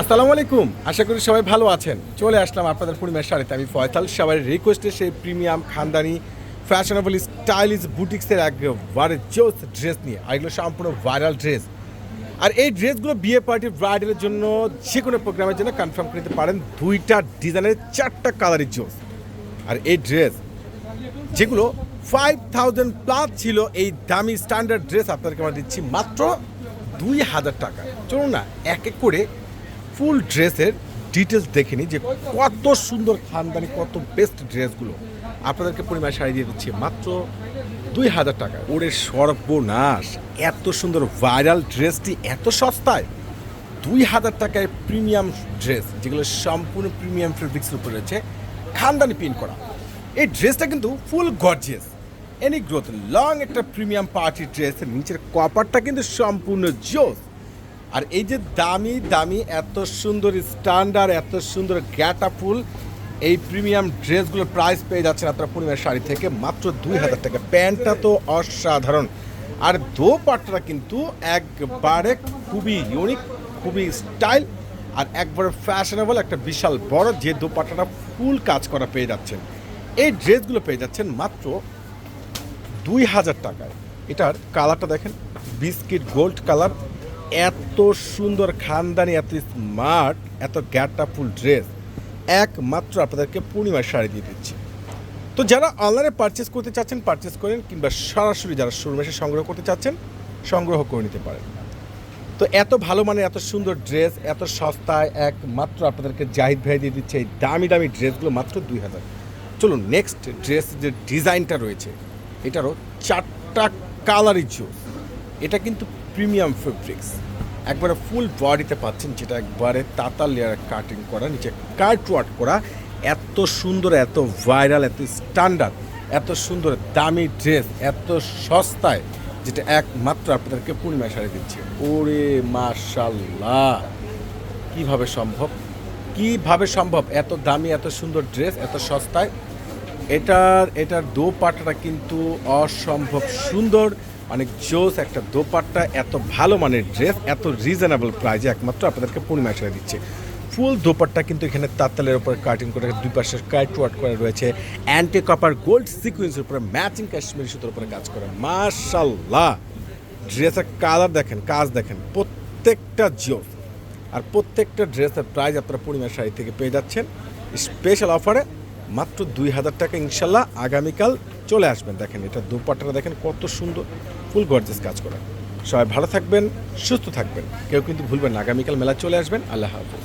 আসসালামু আলাইকুম। আশা করি সবাই ভালো আছেন। চলে আসলাম আপনাদের পূর্ণিমার শাড়িতে। আমি ফয়তাল সবাই রিকোয়েস্টে সেই প্রিমিয়াম খানদানি ফ্যাশনেবল স্টাইলিশ বুটিক্সের একবারে জোস ড্রেস নিয়ে। আর এগুলো সম্পূর্ণ ভাইরাল ড্রেস আর এই ড্রেসগুলো বিয়ে পার্টি ব্রাইডালের জন্য যে কোনো প্রোগ্রামের জন্য কনফার্ম করে নিতে পারেন দুইটা ডিজাইনের চারটা কালারের জোস আর এই ড্রেস যেগুলো ফাইভ থাউজেন্ড প্লাস ছিল, এই দামি স্ট্যান্ডার্ড ড্রেস আপনাদেরকে আমরা দিচ্ছি মাত্র দুই হাজার টাকা। চলুন না, এক এক করে ফুল ড্রেসের ডিটেলস দেখে নিই যে কত সুন্দর খানদানি, কত বেস্ট ড্রেসগুলো। আপনাদেরকে পরিমাণ শাড়ি দিয়ে দিচ্ছি মাত্র দুই হাজার টাকা। ওরে সর্বনাশ, এত সুন্দর ভাইরাল ড্রেসটি এত সস্তায়। দুই হাজার টাকায় প্রিমিয়াম ড্রেস যেগুলো সম্পূর্ণ প্রিমিয়াম ফেব্রিক্সের উপরে রয়েছে, খানদানি প্রিন্ট করা। এই ড্রেসটা কিন্তু full gorgeous any growth long একটা প্রিমিয়াম পার্টি ড্রেস নিচের কপারটা কিন্তু সম্পূর্ণ জোস। আর এই যে দামি দামি, এত সুন্দর স্ট্যান্ডার্ড এত সুন্দর গ্যাটা ফুল, এই প্রিমিয়াম ড্রেসগুলোর প্রাইস পেয়ে যাচ্ছেন আপনার পূর্ণিমার শাড়ি থেকে মাত্র দুই হাজার টাকা। প্যান্টটা তো অসাধারণ। আর দোপাট্টাটা কিন্তু একবারে খুবই ইউনিক খুবই স্টাইল আর একবারে ফ্যাশনেবল একটা বিশাল বড় যে দোপাট্টাটা ফুল কাজ করা পেয়ে যাচ্ছেন। এই ড্রেসগুলো পেয়ে যাচ্ছেন মাত্র দুই হাজার টাকায়। এটার কালারটা দেখেন, বিস্কিট গোল্ড কালার এত সুন্দর খানদানি, এত স্মার্ট, এত গ্যাটটা ফুল ড্রেস। একমাত্র আপনাদেরকে পূর্ণিমার শাড়ি দিয়ে দিচ্ছি। তো যারা অনলাইনে পারচেস করতে চাচ্ছেন পারচেস করেন কিংবা সরাসরি যারা শোরুমে এসে সংগ্রহ করতে চাচ্ছেন, সংগ্রহ করে নিতে পারেন। তো এত ভালো মানে এত সুন্দর ড্রেস, এত সস্তায় একমাত্র আপনাদেরকে জাহিদ ভাই দিয়ে দিচ্ছে এই দামি দামি ড্রেসগুলো মাত্র দুই হাজার। চলুন নেক্সট ড্রেস যে ডিজাইনটা রয়েছে, এটারও চারটা কালারই জোস এটা কিন্তু প্রিমিয়াম ফেব্রিক্স। একবারে ফুল বডিতে পাচ্ছেন যেটা একবারে তাতাল লেয়ার কাটিং করা, নিচে কার্ট ওয়ার্ক করা, এত সুন্দর, এত ভাইরাল এত স্ট্যান্ডার্ড এত সুন্দর দামি ড্রেস এত সস্তায়, যেটা একমাত্র আপনাদেরকে পূর্ণিমা শাড়ি দিচ্ছে। ওরে মাশাল্লাহ কীভাবে সম্ভব? কীভাবে সম্ভব? এত দামি, এত সুন্দর ড্রেস এত সস্তায়? এটার এটার দোপাট্টাটা কিন্তু অসম্ভব সুন্দর। অনেক জোস একটা দোপাট্টা, এত ভালো মানের ড্রেস, এত রিজনেবল প্রাইজে একমাত্র আপনাদেরকে পূর্ণিমা শাড়ি দিচ্ছে। ফুল দোপাট্টা কিন্তু এখানে তাঁতালের উপরে কাটিং করে দুই পাশে কাইট ওয়ার্ক করা রয়েছে। অ্যান্টি কপার গোল্ড সিকুয়েন্সের উপরে ম্যাচিং কাশ্মীরি সুতোর উপরে কাজ করে। মাশাল্লাহ ড্রেসের কালার দেখেন, কাজ দেখেন, প্রত্যেকটা জোস। আর প্রত্যেকটা ড্রেসের প্রাইস আপনারা পূর্ণিমা শাড়ি থেকে পেয়ে যাচ্ছেন। স্পেশাল অফারে মাত্র দুই হাজার টাকা ইনশাল্লাহ আগামীকাল চলে আসবেন। দেখেন, এটা দুপাট্টাটা দেখেন কত সুন্দর, ফুল গর্জেস কাজ করা। সবাই ভালো থাকবেন, সুস্থ থাকবেন। কেউ কিন্তু ভুলবেন আগামীকাল মেলা চলে আসবেন। আল্লাহ হাফিজ।